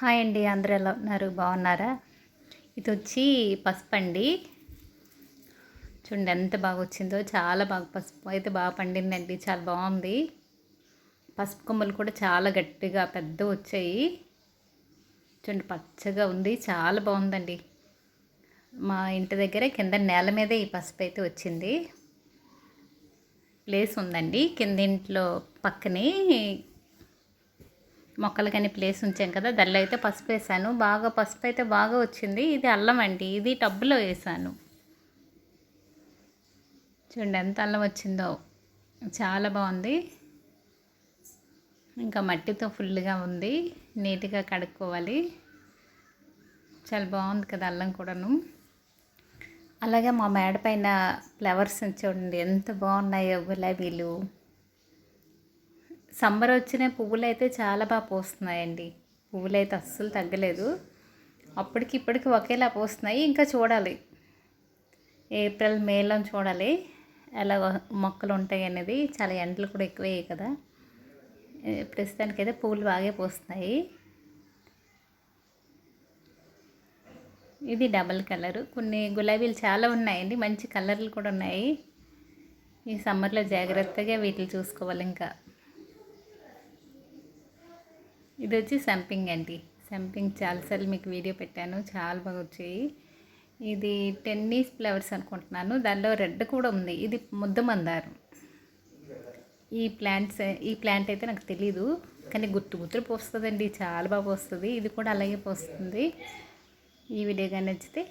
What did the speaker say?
Hi అండి అందరూ ఎలా ఉన్నారు? బాగున్నారా? ఇది వచ్చి పసుపు అండి చూడండి ఎంత బాగా వచ్చిందో చాలా బాగా పసుపు అయితే బాగా పండిందండి చాలా బాగుంది. పసుపు కొమ్మలు కూడా చాలా గట్టిగా పెద్ద వచ్చాయి. చూడండి పచ్చగా ఉంది చాలా బాగుందండి. మా ఇంటి దగ్గర కింద నేల మీదే ఈ పసుపు అయితే వచ్చింది. ప్లేస్ ఉందండి కింద ఇంట్లో పక్కనే మొక్కలు కానీ ప్లేస్ ఉంచాం కదా దానిలో అయితే పసుపు వేసాను. బాగా పసుపు అయితే బాగా వచ్చింది. ఇది అల్లం అండి. ఇది టబ్బులో వేసాను. చూడండి ఎంత అల్లం వచ్చిందో. చాలా బాగుంది. ఇంకా మట్టితో ఫుల్గా ఉంది. నీట్గా కడుక్కోవాలి. చాలా బాగుంది కదా అల్లం కూడాను. అలాగే మా మేడ పైన ఫ్లవర్స్ చూడండి ఎంత బాగున్నాయో గులాబీలు. సమ్మర్ వచ్చిన పువ్వులు అయితే చాలా బాగా పోస్తున్నాయండి. పువ్వులు అయితే అస్సలు తగ్గలేదు. అప్పటికి ఇప్పటికి ఒకేలా పోస్తున్నాయి. ఇంకా చూడాలి. ఏప్రిల్ మేలో చూడాలి. ఎలా మొక్కలు ఉంటాయి అనేది. చాలా ఎండలు కూడా ఎక్కువే కదా. ప్రస్తుతానికి అయితే పువ్వులు బాగా పోస్తున్నాయి. ఇది డబల్ కలరు. కొన్ని గులాబీలు చాలా ఉన్నాయండి. మంచి కలర్లు కూడా ఉన్నాయి. ఈ సమ్మర్లో జాగ్రత్తగా వీటిని చూసుకోవాలి ఇంకా. ఇది వచ్చి సంపింగ్ అండి. సంపింగ్ చాలాసార్లు మీకు వీడియో పెట్టాను. చాలా బాగా వచ్చాయి. ఇది టెన్నీస్ ఫ్లవర్స్ అనుకుంటున్నాను. దానిలో రెడ్ కూడా ఉంది. ఇది ముద్ద మందారం. ఈ ప్లాంట్స్ ఈ ప్లాంట్ అయితే నాకు తెలీదు కానీ గుర్తు గుర్తులు పోస్తుందండి. చాలా బాగా పోస్తుంది. ఇది కూడా అలాగే పోస్తుంది. ఈ వీడియో కానీ నచ్చితే